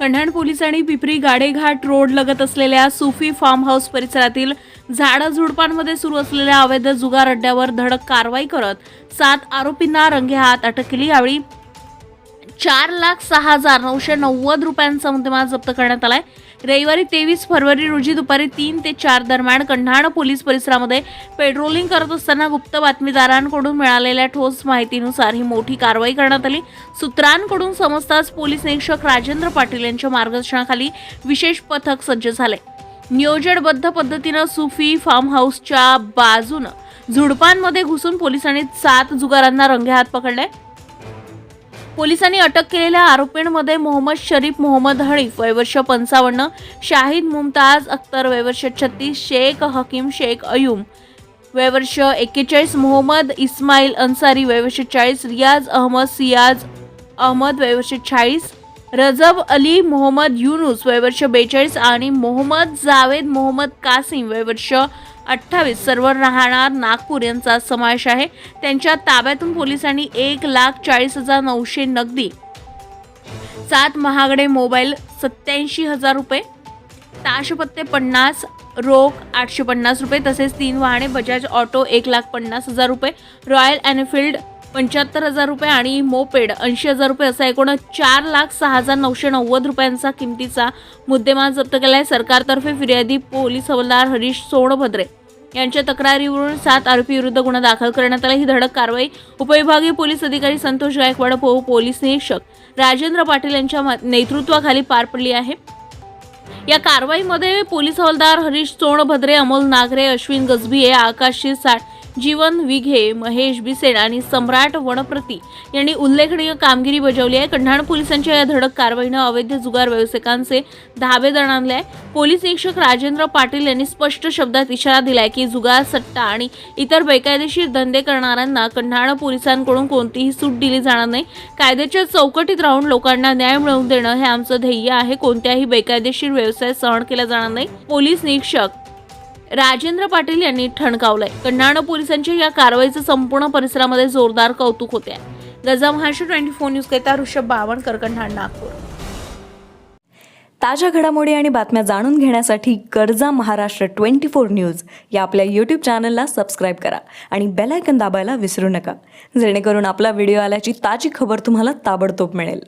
कन्हाण पोलिसांनी पिपरी गाडेघाट रोड लगत असलेल्या सुफी फार्म हाऊस परिसरातील झाडं झुडपांमध्ये सुरू असलेल्या अवैध जुगार अड्ड्यावर धडक कारवाई करत सात आरोपींना रंगेहात अटक केली. यावेळी चार लाख सहा हजार नऊशे नव्वद रुपयांचा मुद्देमाल जप्त करण्यात आलाय. रविवारी तेवीस फरवरी रोजी दुपारी तीन ते चार दरम्यान कन्हाण पोलीस परिसरामध्ये पेट्रोलिंग करत असताना गुप्त बातमीदारांकडून मिळालेल्या ठोस माहितीनुसार ही मोठी कारवाई करण्यात आली. सूत्रांकडून समजताच पोलीस निरीक्षक राजेंद्र पाटील यांच्या मार्गदर्शनाखाली विशेष पथक सज्ज झाले. नियोजनबद्ध पद्धतीनं सुफी फार्म हाऊसच्या बाजूनं झुडपांमध्ये घुसून पोलिसांनी सात जुगारांना रंगेहात पकडले. पोलिसांनी अटक केलेल्या आरोपींमध्ये मोहम्मद शरीफ मोहम्मद हनीफ वयवर्ष पंचावन्न शाहिद मुमताज अख्तर वयवर्ष छत्तीस शेख हकीम शेख अयुम वयवर्ष एक्केचाळीस मोहम्मद इस्माईल अन्सारी वयवर्ष चाळीस रियाज अहमद सियाज अहमद वयवर्ष चाळीस रजब अली मोहम्मद युनुस वयवर्ष बेचाळीस आणि मोहम्मद जावेद मोहम्मद कासिम वयवर्ष अठ्ठावीस सर्व राहणार नागपूर यांचा समावेश आहे. त्यांच्या ताब्यातून पोलिसांनी एक लाख चाळीस हजार नऊशे नगदी. सात महागडे मोबाईल सत्याऐंशी हजार रुपये. ताशपत्ते पन्नास रोख आठशे पन्नास रुपये तसेच तीन वाहने बजाज ऑटो एक लाख पन्नास हजार रुपये. रॉयल एनफिल्ड पंच्याहत्तर हजार रुपये आणि मोपेड ऐंशी हजार रुपये असा एकूण चार लाख सहा हजार नऊशे नव्वद रुपयांचा किमतीचा मुद्देमाल जप्त केला आहे सरकारतर्फे फिर्यादी पोलीस हवालदार हरीश सोनभद्रे यांच्या तक्रारीवरून सात आरोपी विरुद्ध गुन्हा दाखल करण्यात आला. ही धडक कारवाई उपविभागीय पोलीस अधिकारी संतोष गायकवाड पोलीस निरीक्षक राजेंद्र पाटील यांच्या नेतृत्वाखाली पार पडली आहे. या कारवाईमध्ये पोलीस हवालदार हरीश सोनभद्रे अमोल नागरे अश्विन गजभिये आकाश शिरसाट जीवन विघे महेश बिसेड आणि सम्राट वनप्रती यांनी उल्लेखनीय कामगिरी बजावली आहे. कन्हाण पोलिसांच्या या धडक कारवाईनं अवैध जुगार व्यावसायिकांचे धाबे दण आणले आहे. पोलीस निरीक्षक राजेंद्र पाटील यांनी स्पष्ट शब्दात इशारा दिलाय की जुगार सट्टा आणि इतर बेकायदेशीर धंदे करणाऱ्यांना कन्हाळ पोलिसांकडून कोणतीही सूट दिली जाणार नाही. कायद्याच्या चौकटीत राहून लोकांना न्याय मिळवून देणं हे आमचं ध्येय आहे. कोणत्याही बेकायदेशीर व्यवसाय सहन केला जाणार नाही. पोलीस निरीक्षक राजेंद्र पाटील यांनी ठणकावलंय. कन्हाण पोलिसांच्या या कारवाईचं संपूर्ण परिसरामध्ये जोरदार कौतुक होते आहे गजा महाराष्ट्र ट्वेंटी फोर न्यूज करता ऋषभ बावणकर कन्हाळ नागपूर. ताज्या घडामोडी आणि बातम्या जाणून घेण्यासाठी गरजा महाराष्ट्र ट्वेंटी फोर न्यूज या आपल्या यूट्यूब चॅनलला सबस्क्राईब करा आणि बेलायकन दाबायला विसरू नका. जेणेकरून आपला व्हिडिओ आल्याची ताजी खबर तुम्हाला ताबडतोब मिळेल.